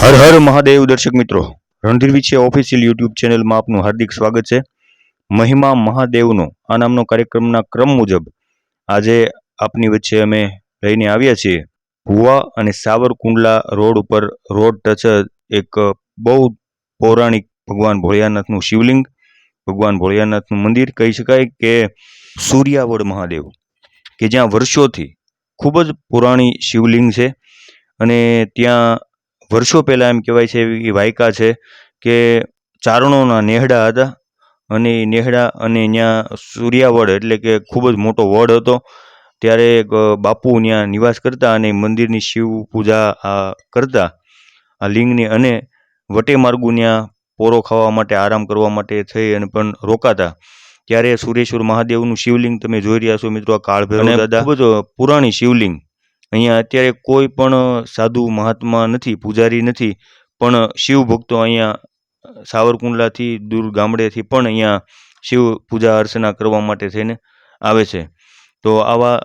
હર હર મહાદેવ દર્શક મિત્રો. રણધીર વિશે ઓફિશિયલ યુટ્યુબ ચેનલમાં આપનું હાર્દિક સ્વાગત છે. મહિમા મહાદેવનો આ નામનો કાર્યક્રમના ક્રમ મુજબ આજે આપની વચ્ચે અમે લઈને આવ્યા છીએ. ભુવા અને સાવરકુંડલા રોડ ઉપર રોડ ટચ એક બહુ પૌરાણિક ભગવાન ભોળિયાનાથનું શિવલિંગ, ભગવાન ભોળિયાનાથનું મંદિર કહી શકાય કે સૂર્યાવડ મહાદેવ, કે જ્યાં વર્ષોથી ખૂબ જ પુરાણી શિવલિંગ છે અને ત્યાં વર્ષો પહેલાં એમ કહેવાય છે એવી વાયકા છે કે ચારણોના નેહડા હતા અને એ નેહડા અને ત્યાં સૂર્યાવડ એટલે કે ખૂબ જ મોટો વડ હતો. ત્યારે એક બાપુ ત્યાં નિવાસ કરતા અને મંદિરની શિવ પૂજા આ કરતા. આ લિંગની અને વટે માર્ગુ ત્યાં પોરો ખાવા માટે આરામ કરવા માટે થઈ અને પણ રોકાતા. ત્યારે સુરેશ્વર મહાદેવનું શિવલિંગ તમે જોઈ રહ્યા છો મિત્રો આ કાળભૈરવ દાદા. ખૂબ જ પુરાણી શિવલિંગ. અહીંયા અત્યારે કોઈ પણ સાધુ મહાત્મા નથી, પૂજારી નથી, પણ શિવ ભક્તો અહીંયા સાવરકુંડલાથી દૂર ગામડેથી પણ અહીંયા શિવ પૂજા અર્ચના કરવા માટે થઈને આવે છે. તો આવા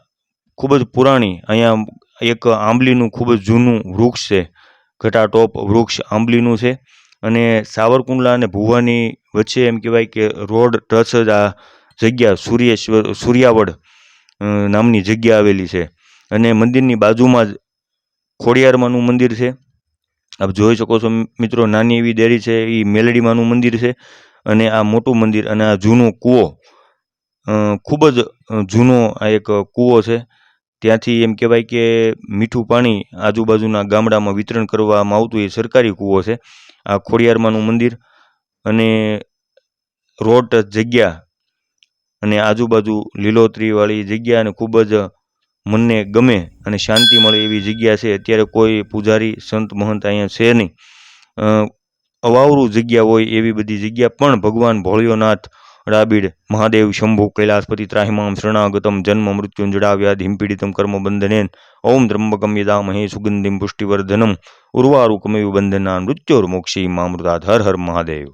ખૂબ જ પુરાણી, અહીંયા એક આંબલીનું ખૂબ જ જૂનું વૃક્ષ છે, ઘટાટોપ વૃક્ષ આંબલીનું છે, અને સાવરકુંડલા અને ભુવાની વચ્ચે એમ કહેવાય કે રોડ ટચ જ આ જગ્યા, સૂર્યેશ્વર, સૂર્યાવડ નામની જગ્યા આવેલી છે. અને મંદિરની બાજુમાં જ ખોડિયારમાંનું મંદિર છે. આપ જોઈ શકો છો મિત્રો, નાની એવી દેરી છે એ મેલડીમાંનું મંદિર છે અને આ મોટું મંદિર અને આ જૂનો કૂવો. ખૂબ જ જૂનો આ એક કૂવો છે. ત્યાંથી એમ કહેવાય કે મીઠું પાણી આજુબાજુના ગામડામાં વિતરણ કરવામાં આવતું એ સરકારી કૂવો છે. આ ખોડિયારમાંનું મંદિર અને રોડ જગ્યા અને આજુબાજુ લીલોતરીવાળી જગ્યા અને ખૂબ જ મનને ગમે અને શાંતિ મળે એવી જગ્યા છે. અત્યારે કોઈ પૂજારી, સંત, મહંત અહીંયા છે નહીં. અવાવરું જગ્યા હોય એવી બધી જગ્યા પણ ભગવાન ભોળિયોનાથ, રાબીડ, મહાદેવ, શંભુ, કૈલાસપતિ, ત્રાહિમામ, શરણાગતમ, જન્મ, મૃત્યુ જડાવ્યાધ હિમપીડિતમ કર્મ, બંધનેન, ઓમ ત્રંબકમ યદામહે, સુગંધિમ, પુષ્ટિવર્ધનમ, ઉર્વારુકમયુ બંધના, મૃત્યોર્મોક્ષી મામૃતાદ હર હર મહાદેવ.